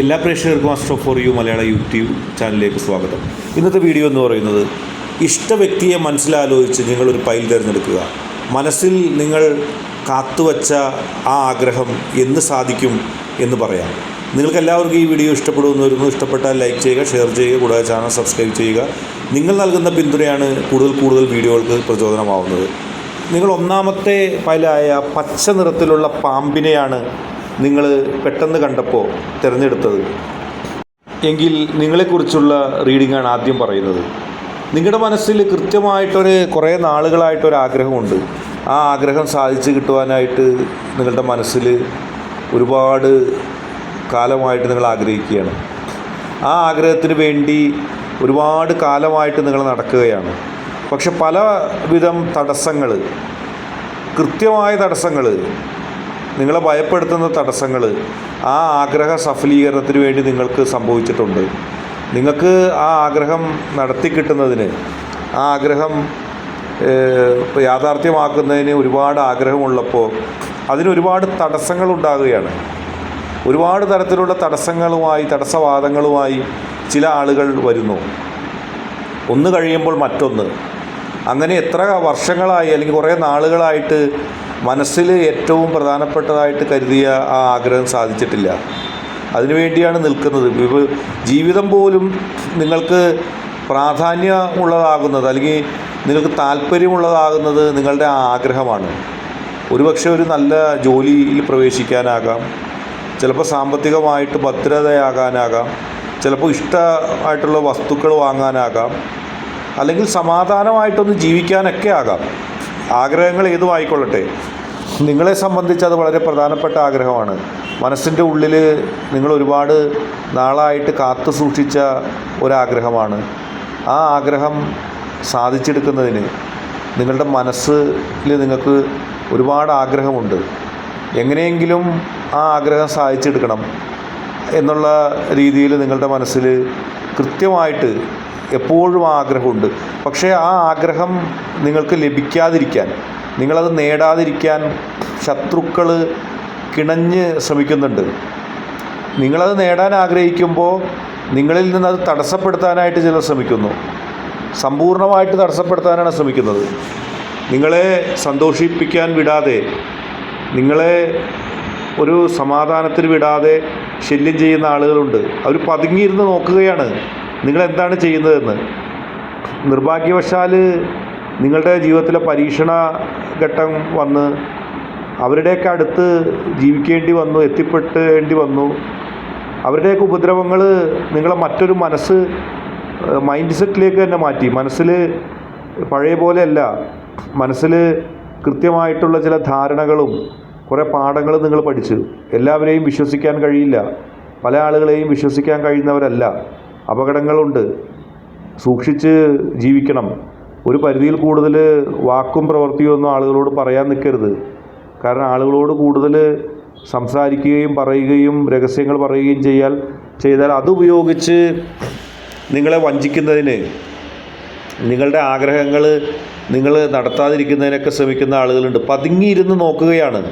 എല്ലാ പ്രേക്ഷകർക്കും Astro for you Malayala YouTube ചാനലിലേക്ക് സ്വാഗതം. ഇന്നത്തെ വീഡിയോ എന്ന് പറയുന്നത് ഇഷ്ട വ്യക്തിയെ മനസ്സിലാലോചിച്ച് നിങ്ങളൊരു പൈൽ തിരഞ്ഞെടുക്കുക. മനസ്സിൽ നിങ്ങൾ കാത്തുവച്ച ആ ആഗ്രഹം എന്ന് സാധിക്കും എന്ന് പറയാം. നിങ്ങൾക്ക് എല്ലാവർക്കും ഈ വീഡിയോ ഇഷ്ടപ്പെടുമെന്ന് വരുന്നു ഇഷ്ടപ്പെട്ടാൽ ലൈക്ക് ചെയ്യുക ഷെയർ ചെയ്യുക കൂടാതെ ചാനൽ സബ്സ്ക്രൈബ് ചെയ്യുക. നിങ്ങൾ നൽകുന്ന പിന്തുണയാണ് കൂടുതൽ കൂടുതൽ വീഡിയോകൾക്ക് പ്രചോദനമാവുന്നത്. നിങ്ങൾ ഒന്നാമത്തെ പൈലായ പച്ച നിറത്തിലുള്ള പാമ്പിനെയാണ് നിങ്ങൾ പെട്ടെന്ന് കണ്ടപ്പോൾ തിരഞ്ഞെടുത്തത്? എങ്കിൽ നിങ്ങളെക്കുറിച്ചുള്ള റീഡിംഗാണ് ആദ്യം പറയുന്നത്. നിങ്ങളുടെ മനസ്സിൽ കൃത്യമായിട്ടൊരു കുറേ നാളുകളായിട്ടൊരു ആഗ്രഹമുണ്ട്. ആ ആഗ്രഹം സാധിച്ചു കിട്ടുവാനായിട്ട് നിങ്ങളുടെ മനസ്സിൽ ഒരുപാട് കാലമായിട്ട് നിങ്ങൾ ആഗ്രഹിക്കുകയാണ്. ആ ആഗ്രഹത്തിന് വേണ്ടി ഒരുപാട് കാലമായിട്ട് നിങ്ങൾ നടക്കുകയാണ്. പക്ഷെ പലവിധം തടസ്സങ്ങൾ കൃത്യമായ തടസ്സങ്ങൾ നിങ്ങളെ ഭയപ്പെടുത്തുന്ന തടസ്സങ്ങൾ ആ ആഗ്രഹ സഫലീകരണത്തിന് വേണ്ടി നിങ്ങൾക്ക് സംഭവിച്ചിട്ടുണ്ട്. നിങ്ങൾക്ക് ആ ആഗ്രഹം നടത്തി കിട്ടുന്നതിന് ആ ആഗ്രഹം യാഥാർത്ഥ്യമാക്കുന്നതിന് ഒരുപാട് ആഗ്രഹമുള്ളപ്പോൾ അതിന് ഒരുപാട് തടസ്സങ്ങൾ ഉണ്ടാകുകയാണ്. ഒരുപാട് തരത്തിലുള്ള തടസ്സങ്ങളുമായി തടസ്സവാദങ്ങളുമായി ചില ആളുകൾ വരുന്നു. ഒന്ന് കഴിയുമ്പോൾ മറ്റൊന്ന്. അങ്ങനെ എത്ര വർഷങ്ങളായി അല്ലെങ്കിൽ കുറേ നാളുകളായിട്ട് മനസ്സിൽ ഏറ്റവും പ്രധാനപ്പെട്ടതായിട്ട് കരുതിയ ആ ആഗ്രഹം സാധിച്ചിട്ടില്ല. അതിനുവേണ്ടിയാണ് നിൽക്കുന്നത്. ജീവിതം പോലും നിങ്ങൾക്ക് പ്രാധാന്യമുള്ളതാകുന്നത് അല്ലെങ്കിൽ നിങ്ങൾക്ക് താല്പര്യമുള്ളതാകുന്നത് നിങ്ങളുടെ ആഗ്രഹമാണ്. ഒരുപക്ഷെ ഒരു നല്ല ജോലിയിൽ പ്രവേശിക്കാനാകാം. ചിലപ്പോൾ സാമ്പത്തികമായിട്ട് ഭദ്രതയാകാനാകാം. ചിലപ്പോൾ ഇഷ്ടമായിട്ടുള്ള വസ്തുക്കൾ വാങ്ങാനാകാം. അല്ലെങ്കിൽ സമാധാനമായിട്ടൊന്ന് ജീവിക്കാനൊക്കെ ആകാം. ആഗ്രഹങ്ങൾ ഏതും ആയിക്കൊള്ളട്ടെ. നിങ്ങളെ സംബന്ധിച്ച് അത് വളരെ പ്രധാനപ്പെട്ട ആഗ്രഹമാണ്. മനസ്സിന്റെ ഉള്ളിൽ നിങ്ങൾ ഒരുപാട് നാളായിട്ട് കാത്തു സൂക്ഷിച്ച ഒരാഗ്രഹമാണ്. ആ ആഗ്രഹം സാധിച്ചെടുക്കുന്നതിന് നിങ്ങളുടെ മനസ്സിൽ നിങ്ങൾക്ക് ഒരുപാട് ആഗ്രഹമുണ്ട്. എങ്ങനെയെങ്കിലും ആ ആഗ്രഹം സാധിച്ചെടുക്കണം എന്നുള്ള രീതിയിൽ നിങ്ങളുടെ മനസ്സിൽ കൃത്യമായിട്ട് എപ്പോഴും ആഗ്രഹമുണ്ട്. പക്ഷേ ആ ആഗ്രഹം നിങ്ങൾക്ക് ലഭിക്കാതിരിക്കാൻ നിങ്ങളത് നേടാതിരിക്കാൻ ശത്രുക്കൾ കിണഞ്ഞ് ശ്രമിക്കുന്നുണ്ട്. നിങ്ങളത് നേടാൻ ആഗ്രഹിക്കുമ്പോൾ നിങ്ങളിൽ നിന്ന് അത് തടസ്സപ്പെടുത്താനായിട്ട് ചിലർ ശ്രമിക്കുന്നു. സമ്പൂർണമായിട്ട് തടസ്സപ്പെടുത്താനാണ് ശ്രമിക്കുന്നത്. നിങ്ങളെ സന്തോഷിപ്പിക്കാൻ വിടാതെ നിങ്ങളെ ഒരു സമാധാനത്തിന് വിടാതെ ശല്യം ചെയ്യുന്ന ആളുകളുണ്ട്. അവർ പതുങ്ങിയിരുന്ന് നോക്കുകയാണ്. നിങ്ങൾ എന്താണ് ചെയ്യുന്നതെന്ന്? നിർഭാഗ്യവശാൽ നിങ്ങളുടെ ജീവിതത്തിലെ പരീക്ഷണ ഘട്ടം വന്ന് അവരുടെയൊക്കെ അടുത്ത് ജീവിക്കേണ്ടി വന്നു എത്തിപ്പെട്ടേണ്ടി വന്നു. അവരുടെയൊക്കെ ഉപദ്രവങ്ങൾ നിങ്ങളെ മറ്റൊരു മനസ്സ് മൈൻഡ് സെറ്റിലേക്ക് തന്നെ മാറ്റി. മനസ്സിൽ പഴയ പോലെയല്ല. മനസ്സിൽ കൃത്യമായിട്ടുള്ള ചില ധാരണകളും കുറേ പാഠങ്ങളും നിങ്ങൾ പഠിച്ചു. എല്ലാവരെയും വിശ്വസിക്കാൻ കഴിയില്ല. പല ആളുകളെയും വിശ്വസിക്കാൻ കഴിയുന്നവരല്ല. അപകടങ്ങളുണ്ട്. സൂക്ഷിച്ച് ജീവിക്കണം. ഒരു പരിധിയിൽ കൂടുതൽ വാക്കും പ്രവൃത്തിയും ഒന്നും ആളുകളോട് പറയാൻ നിൽക്കരുത്. കാരണം ആളുകളോട് കൂടുതൽ സംസാരിക്കുകയും പറയുകയും രഹസ്യങ്ങൾ പറയുകയും ചെയ്യാൽ ചെയ്താൽ അതുപയോഗിച്ച് നിങ്ങളെ വഞ്ചിക്കുന്നതിന് നിങ്ങളുടെ ആഗ്രഹങ്ങൾ നിങ്ങൾ നടത്താതിരിക്കുന്നതിനൊക്കെ ശ്രമിക്കുന്ന ആളുകളുണ്ട്. പതുങ്ങിയിരുന്ന് നോക്കുകയാണ്.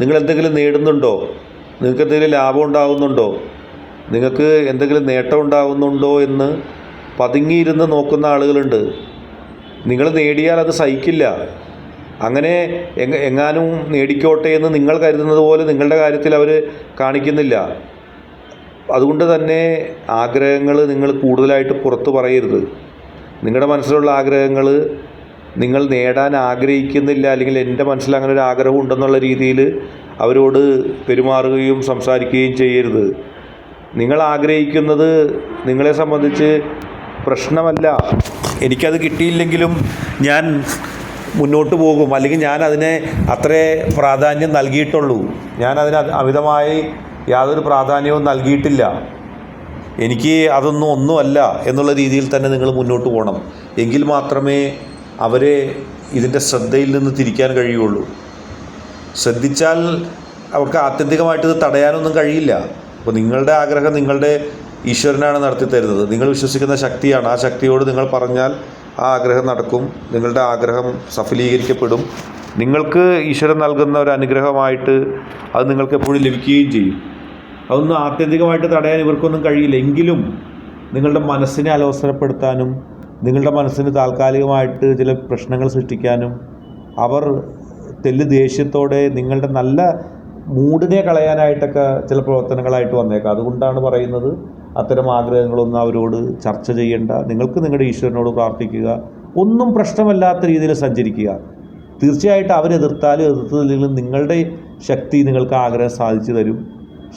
നിങ്ങൾ എന്തെങ്കിലും നേടുന്നുണ്ടോ? നിങ്ങൾക്ക് എന്തെങ്കിലും ലാഭം ഉണ്ടാകുന്നുണ്ടോ നിങ്ങൾക്ക് എന്തെങ്കിലും നേട്ടം ഉണ്ടാകുന്നുണ്ടോ എന്ന് പതുങ്ങിയിരുന്ന് നോക്കുന്ന ആളുകളുണ്ട്. നിങ്ങൾ നേടിയാൽ അത് സഹിക്കില്ല. അങ്ങനെ എങ്ങ എങ്ങാനും നേടിക്കോട്ടെ എന്ന് നിങ്ങൾ കരുതുന്നത് പോലെ നിങ്ങളുടെ കാര്യത്തിൽ അവർ കാണിക്കുന്നില്ല. അതുകൊണ്ട് തന്നെ ആഗ്രഹങ്ങൾ നിങ്ങൾ കൂടുതലായിട്ട് പുറത്ത് പറയരുത്. നിങ്ങളുടെ മനസ്സിലുള്ള ആഗ്രഹങ്ങൾ നിങ്ങൾ നേടാൻ ആഗ്രഹിക്കുന്നില്ല അല്ലെങ്കിൽ എന്റെ മനസ്സിൽ അങ്ങനെ ഒരു ആഗ്രഹം ഉണ്ടെന്നുള്ള രീതിയിൽ അവരോട് പെരുമാറുകയും സംസാരിക്കുകയും ചെയ്യരുത്. നിങ്ങൾ ആഗ്രഹിക്കുന്നത് നിങ്ങളെ സംബന്ധിച്ച് പ്രശ്നമല്ല. എനിക്കത് കിട്ടിയില്ലെങ്കിലും ഞാൻ മുന്നോട്ട് പോകും. അല്ലെങ്കിൽ ഞാൻ അതിനെ അത്രേ പ്രാധാന്യം നൽകിയിട്ടുള്ളൂ. ഞാൻ അതിന് അമിതമായി യാതൊരു പ്രാധാന്യവും നൽകിയിട്ടില്ല. എനിക്ക് അതൊന്നും ഒന്നുമല്ല എന്നുള്ള രീതിയിൽ തന്നെ നിങ്ങൾ മുന്നോട്ട് പോകണം. എങ്കിൽ മാത്രമേ അവരെ ഇതിന്റെ ശ്രദ്ധയിൽ നിന്ന് തിരിക്കാൻ കഴിയുള്ളൂ. ശ്രദ്ധിച്ചാൽ അവർക്ക് ആത്യന്തികമായിട്ട് ഇത് തടയാനൊന്നും കഴിയില്ല. അപ്പോൾ നിങ്ങളുടെ ആഗ്രഹം നിങ്ങളുടെ ഈശ്വരനാണ് നടത്തി തരുന്നത്. നിങ്ങൾ വിശ്വസിക്കുന്ന ശക്തിയാണ്. ആ ശക്തിയോട് നിങ്ങൾ പറഞ്ഞാൽ ആ ആഗ്രഹം നടക്കും. നിങ്ങളുടെ ആഗ്രഹം സഫലീകരിക്കപ്പെടും. നിങ്ങൾക്ക് ഈശ്വരൻ നൽകുന്ന ഒരു അനുഗ്രഹമായിട്ട് അത് നിങ്ങൾക്ക് എപ്പോഴും ലഭിക്കുകയും ചെയ്യും. അതൊന്നും ആത്യന്തികമായിട്ട് തടയാൻ ഇവർക്കൊന്നും കഴിയില്ല. എങ്കിലും നിങ്ങളുടെ മനസ്സിനെ അലോസരപ്പെടുത്താനും നിങ്ങളുടെ മനസ്സിന് താൽക്കാലികമായിട്ട് ചില പ്രശ്നങ്ങൾ സൃഷ്ടിക്കാനും അവർ തെല്ല് ദേഷ്യത്തോടെ നിങ്ങളുടെ നല്ല മൂഡിനെ കളയാനായിട്ടൊക്കെ ചില പ്രവർത്തനങ്ങളായിട്ട് വന്നേക്കാം. അതുകൊണ്ടാണ് പറയുന്നത് അത്തരം ആഗ്രഹങ്ങളൊന്നും അവരോട് ചർച്ച ചെയ്യേണ്ട. നിങ്ങൾക്ക് നിങ്ങളുടെ ഈശ്വരനോട് പ്രാർത്ഥിക്കുക. ഒന്നും പ്രശ്നമല്ലാത്ത രീതിയിൽ സഞ്ചരിക്കുക. തീർച്ചയായിട്ടും അവരെതിർത്താലും എതിർത്തില്ലെങ്കിലും നിങ്ങളുടെ ശക്തി നിങ്ങൾക്ക് ആഗ്രഹം സാധിച്ചു തരും.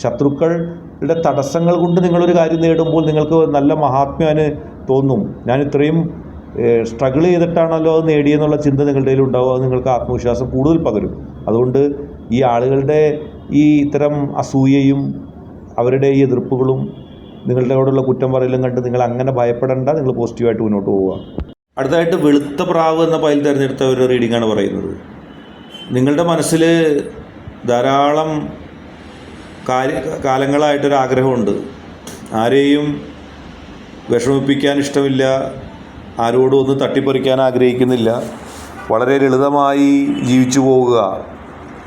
ശത്രുക്കളുടെ തടസ്സങ്ങൾ കൊണ്ട് നിങ്ങളൊരു കാര്യം നേടുമ്പോൾ നിങ്ങൾക്ക് നല്ല മഹാത്മ്യാന് തോന്നും. ഞാൻ ഇത്രയും സ്ട്രഗിൾ ചെയ്തിട്ടാണല്ലോ അത് നേടിയെന്നുള്ള ചിന്ത നിങ്ങളുടെ ഉണ്ടാവും അത് നിങ്ങൾക്ക് ആത്മവിശ്വാസം കൂടുതൽ പകരും. അതുകൊണ്ട് ഈ ആളുകളുടെ ഈ ഇത്തരം അസൂയയും അവരുടെ ഈ എതിർപ്പുകളും നിങ്ങളുടെ കൂടെയുള്ള കുറ്റം പറയലും കണ്ട് നിങ്ങൾ അങ്ങനെ ഭയപ്പെടേണ്ട നിങ്ങൾ പോസിറ്റീവായിട്ട് മുന്നോട്ട് പോവുക. അടുത്തതായിട്ട് വെളുത്ത പ്രാവ് എന്ന പൈൽ തിരഞ്ഞെടുത്ത ഒരു റീഡിംഗാണ് പറയുന്നത്. നിങ്ങളുടെ മനസ്സിൽ ധാരാളം കാര്യ കാലങ്ങളായിട്ടൊരു ആഗ്രഹമുണ്ട്. ആരെയും വിഷമിപ്പിക്കാൻ ഇഷ്ടമില്ല ആരോടും ഒന്ന് തട്ടിപ്പറിക്കാൻ ആഗ്രഹിക്കുന്നില്ല. വളരെ ലളിതമായി ജീവിച്ചു പോവുക.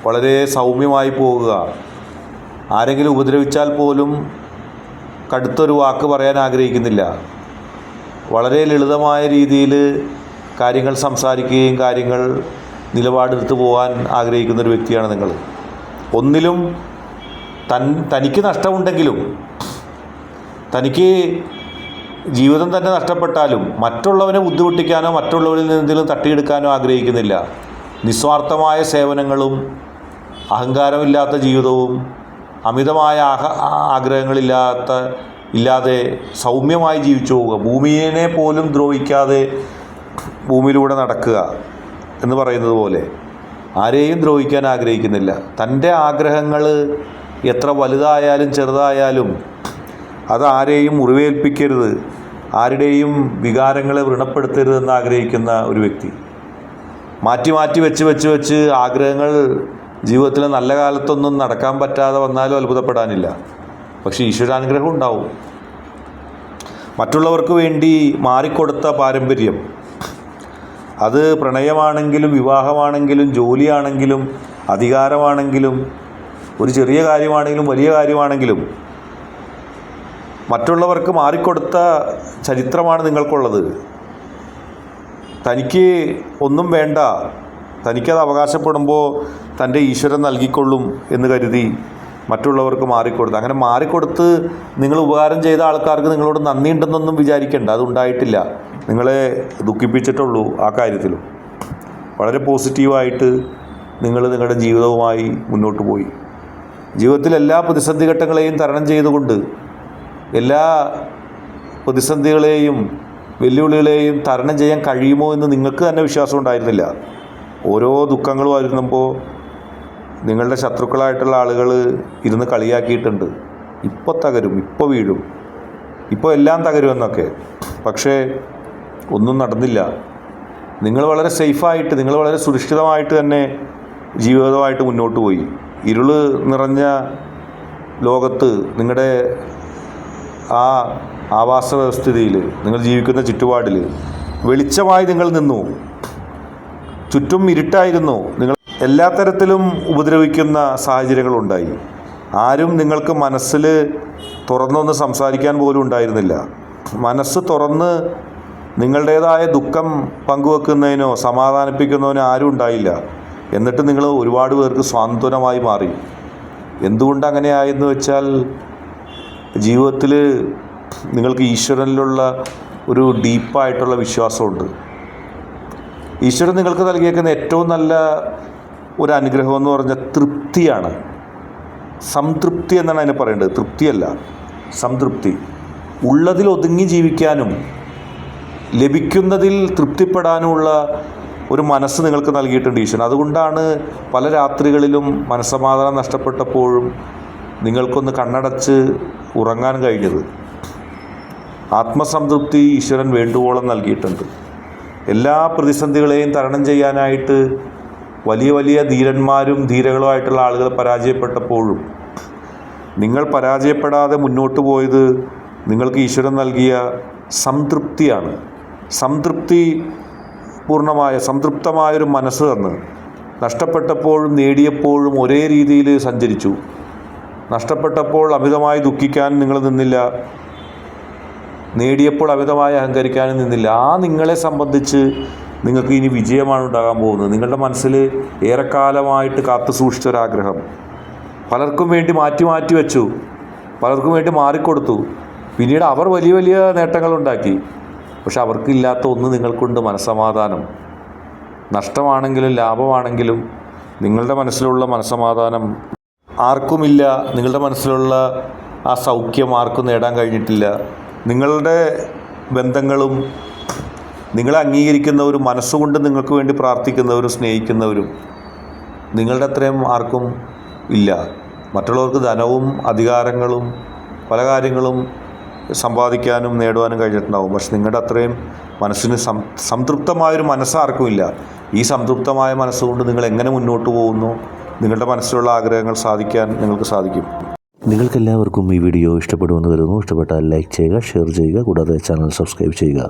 വളരെ സൗമ്യമായി പോവുക. ആരെങ്കിലും ഉപദ്രവിച്ചാൽ പോലും കടുത്തൊരു വാക്ക് പറയാൻ ആഗ്രഹിക്കുന്നില്ല. വളരെ ലളിതമായ രീതിയിൽ കാര്യങ്ങൾ സംസാരിക്കുകയും കാര്യങ്ങൾ നിലപാടെടുത്ത് പോകാൻ ആഗ്രഹിക്കുന്ന ഒരു വ്യക്തിയാണ് നിങ്ങൾ. ഒന്നിലും തൻ തനിക്ക് നഷ്ടമുണ്ടെങ്കിലും തനിക്ക് ജീവിതം തന്നെ നഷ്ടപ്പെട്ടാലും മറ്റുള്ളവനെ ബുദ്ധിമുട്ടിക്കാനോ മറ്റുള്ളവരിൽ നിന്ന് തട്ടിയെടുക്കാനോ ആഗ്രഹിക്കുന്നില്ല. നിസ്വാർത്ഥമായ സേവനങ്ങളും അഹങ്കാരമില്ലാത്ത ജീവിതവും അമിതമായ ആഹ ആഗ്രഹങ്ങളില്ലാത്ത ഇല്ലാതെ സൗമ്യമായി ജീവിച്ചു പോവുക ഭൂമിയെ പോലും ദ്രോഹിക്കാതെ ഭൂമിയിലൂടെ നടക്കുക എന്ന് പറയുന്നത് പോലെ ആരെയും ദ്രോഹിക്കാൻ ആഗ്രഹിക്കുന്നില്ല. തന്റെ ആഗ്രഹങ്ങൾ എത്ര വലുതായാലും ചെറുതായാലും അത് ആരെയും മുറിവേൽപ്പിക്കരുത് ആരുടെയും വികാരങ്ങളെ വ്രണപ്പെടുത്തരുതെന്ന് ആഗ്രഹിക്കുന്ന ഒരു വ്യക്തി. മാറ്റി മാറ്റി വെച്ച് വെച്ച് വെച്ച് ആഗ്രഹങ്ങൾ ജീവിതത്തിൽ നല്ല കാലത്തൊന്നും നടക്കാൻ പറ്റാതെ വന്നാലും അത്ഭുതപ്പെടാനില്ല. പക്ഷേ ഈശ്വരാനുഗ്രഹം ഉണ്ടാവും. മറ്റുള്ളവർക്ക് വേണ്ടി മാറിക്കൊടുത്ത പാരമ്പര്യം. അത് പ്രണയമാണെങ്കിലും വിവാഹമാണെങ്കിലും ജോലിയാണെങ്കിലും അധികാരമാണെങ്കിലും ഒരു ചെറിയ കാര്യമാണെങ്കിലും വലിയ കാര്യമാണെങ്കിലും മറ്റുള്ളവർക്ക് മാറിക്കൊടുത്ത ചരിത്രമാണ് നിങ്ങൾക്കുള്ളത്. തനിക്ക് ഒന്നും വേണ്ട തനിക്കത് അവകാശപ്പെടുമ്പോൾ തന്റെ ഈശ്വരൻ നൽകിക്കൊള്ളും എന്ന് കരുതി മറ്റുള്ളവർക്ക് മാറിക്കൊടുത്ത്. അങ്ങനെ മാറിക്കൊടുത്ത് നിങ്ങൾ ഉപകാരം ചെയ്ത ആൾക്കാർക്ക് നിങ്ങളോട് നന്ദിയുണ്ടെന്നൊന്നും വിചാരിക്കേണ്ട. അതുണ്ടായിട്ടില്ല നിങ്ങളെ ദുഃഖിപ്പിച്ചിട്ടുള്ളൂ ആ കാര്യത്തിലും. വളരെ പോസിറ്റീവായിട്ട് നിങ്ങൾ നിങ്ങളുടെ ജീവിതവുമായി മുന്നോട്ട് പോയി. ജീവിതത്തിൽ എല്ലാ പ്രതിസന്ധി ഘട്ടങ്ങളെയും തരണം ചെയ്തുകൊണ്ട് എല്ലാ പ്രതിസന്ധികളെയും വെല്ലുവിളികളെയും തരണം ചെയ്യാൻ കഴിയുമോ എന്ന് നിങ്ങൾക്ക് തന്നെ വിശ്വാസം ഉണ്ടായിരുന്നില്ല. ഓരോ ദുഃഖങ്ങളും വരുമ്പോൾ നിങ്ങളുടെ ശത്രുക്കളായിട്ടുള്ള ആളുകൾ ഇരുന്ന് കളിയാക്കിയിട്ടുണ്ട്. ഇപ്പോൾ തകരും ഇപ്പോൾ വീഴും. ഇപ്പോൾ എല്ലാം തകരുമെന്നൊക്കെ പക്ഷേ ഒന്നും നടന്നില്ല. നിങ്ങൾ വളരെ സേഫായിട്ട് നിങ്ങൾ വളരെ സുരക്ഷിതമായിട്ട് തന്നെ ജീവിതമായിട്ട് മുന്നോട്ട് പോയി. ഇരുൾ നിറഞ്ഞ ലോകത്ത് നിങ്ങളുടെ ആ ആവാസ വ്യവസ്ഥിതിയിൽ നിങ്ങൾ ജീവിക്കുന്ന ചുറ്റുപാടിൽ വെളിച്ചമായി നിങ്ങൾ നിന്നു. ചുറ്റും ഇരുട്ടായിരുന്നു. നിങ്ങൾ എല്ലാ തരത്തിലും ഉപദ്രവിക്കുന്ന സാഹചര്യങ്ങളുണ്ടായി ആരും നിങ്ങൾക്ക് മനസ്സിൽ തുറന്നൊന്ന് സംസാരിക്കാൻ പോലും ഉണ്ടായിരുന്നില്ല. മനസ്സ് തുറന്ന് നിങ്ങളുടേതായ ദുഃഖം പങ്കുവെക്കുന്നതിനോ സമാധാനിപ്പിക്കുന്നതിനോ ആരും ഉണ്ടായില്ല. എന്നിട്ട് നിങ്ങൾ ഒരുപാട് പേർക്ക് സ്വാന്തനമായി മാറി. എന്തുകൊണ്ട് അങ്ങനെയായെന്ന് വെച്ചാൽ ജീവിതത്തിൽ നിങ്ങൾക്ക് ഈശ്വരനിലുള്ള ഒരു ഡീപ്പായിട്ടുള്ള വിശ്വാസമുണ്ട്. ഈശ്വരൻ നിങ്ങൾക്ക് നൽകിയേക്കുന്ന ഏറ്റവും നല്ല ഒരു അനുഗ്രഹം എന്ന് പറഞ്ഞാൽ തൃപ്തിയാണ്. സംതൃപ്തി എന്നാണ് അതിനെ പറയേണ്ടത്. തൃപ്തിയല്ല സംതൃപ്തി. ഉള്ളതിൽ ഒതുങ്ങി ജീവിക്കാനും ലഭിക്കുന്നതിൽ തൃപ്തിപ്പെടാനുമുള്ള ഒരു മനസ്സ് നിങ്ങൾക്ക് നൽകിയിട്ടുണ്ട് ഈശ്വരൻ. അതുകൊണ്ടാണ് പല രാത്രികളിലും മനസ്സമാധാനം നഷ്ടപ്പെട്ടപ്പോഴും നിങ്ങൾക്കൊന്ന് കണ്ണടച്ച് ഉറങ്ങാൻ കഴിഞ്ഞത്. ആത്മസംതൃപ്തി ഈശ്വരൻ വേണ്ടുവോളം നൽകിയിട്ടുണ്ട്. എല്ലാ പ്രതിസന്ധികളെയും തരണം ചെയ്യാനായിട്ട് വലിയ വലിയ ധീരന്മാരും ധീരകളുമായിട്ടുള്ള ആളുകൾ പരാജയപ്പെട്ടപ്പോഴും നിങ്ങൾ പരാജയപ്പെടാതെ മുന്നോട്ട് പോയത് നിങ്ങൾക്ക് ഈശ്വരൻ നൽകിയ സംതൃപ്തിയാണ്. സംതൃപ്തി പൂർണമായ സംതൃപ്തമായൊരു മനസ്സ് തന്ന് നഷ്ടപ്പെട്ടപ്പോഴും നേടിയപ്പോഴും ഒരേ രീതിയിൽ സഞ്ചരിച്ചു. നഷ്ടപ്പെട്ടപ്പോൾ അമിതമായി ദുഃഖിക്കാൻ നിങ്ങൾ നിന്നില്ല. നേടിയപ്പോൾ അമിതമായി അഹങ്കരിക്കാനും നിന്നില്ല. ആ നിങ്ങളെ സംബന്ധിച്ച് നിങ്ങൾക്ക് ഇനി വിജയമാണ് ഉണ്ടാകാൻ പോകുന്നത്. നിങ്ങളുടെ മനസ്സിൽ ഏറെക്കാലമായിട്ട് കാത്തു സൂക്ഷിച്ച ഒരാഗ്രഹം പലർക്കും വേണ്ടി മാറ്റി മാറ്റി വെച്ചു. പലർക്കും വേണ്ടി മാറിക്കൊടുത്തു. പിന്നീട് അവർ വലിയ വലിയ നേട്ടങ്ങളുണ്ടാക്കി പക്ഷെ അവർക്കില്ലാത്ത ഒന്ന് നിങ്ങൾക്കുണ്ട് മനസ്സമാധാനം. നഷ്ടമാണെങ്കിലും ലാഭമാണെങ്കിലും നിങ്ങളുടെ മനസ്സിലുള്ള മനസ്സമാധാനം ആർക്കുമില്ല. നിങ്ങളുടെ മനസ്സിലുള്ള ആ സൗഖ്യം ആർക്കും നേടാൻ കഴിഞ്ഞിട്ടില്ല. നിങ്ങളുടെ ബന്ധങ്ങളും നിങ്ങളെ അംഗീകരിക്കുന്നവരും മനസ്സുകൊണ്ട് നിങ്ങൾക്ക് വേണ്ടി പ്രാർത്ഥിക്കുന്നവരും സ്നേഹിക്കുന്നവരും നിങ്ങളുടെ അത്രയും ആർക്കും ഇല്ല. മറ്റുള്ളവർക്ക് ധനവും അധികാരങ്ങളും പല കാര്യങ്ങളും സമ്പാദിക്കാനും നേടുവാനും കഴിഞ്ഞിട്ടുണ്ടാവും. പക്ഷെ നിങ്ങളുടെ അത്രയും മനസ്സിന് സം സംതൃപ്തമായൊരു മനസ്സാർക്കും ഇല്ല. ഈ സംതൃപ്തമായ മനസ്സുകൊണ്ട് നിങ്ങൾ എങ്ങനെ മുന്നോട്ട് പോകുന്നു? നിങ്ങളുടെ മനസ്സിലുള്ള ആഗ്രഹങ്ങൾ സാധിക്കാൻ നിങ്ങൾക്ക് സാധിക്കും. നിങ്ങൾക്കെല്ലാവർക്കും ഈ വീഡിയോ ഇഷ്ടപ്പെടുമെന്ന് കരുതുന്നു. ഇഷ്ടപ്പെട്ടാൽ ലൈക്ക് ചെയ്യുക ഷെയർ ചെയ്യുക കൂടാതെ ചാനൽ സബ്സ്ക്രൈബ് ചെയ്യുക.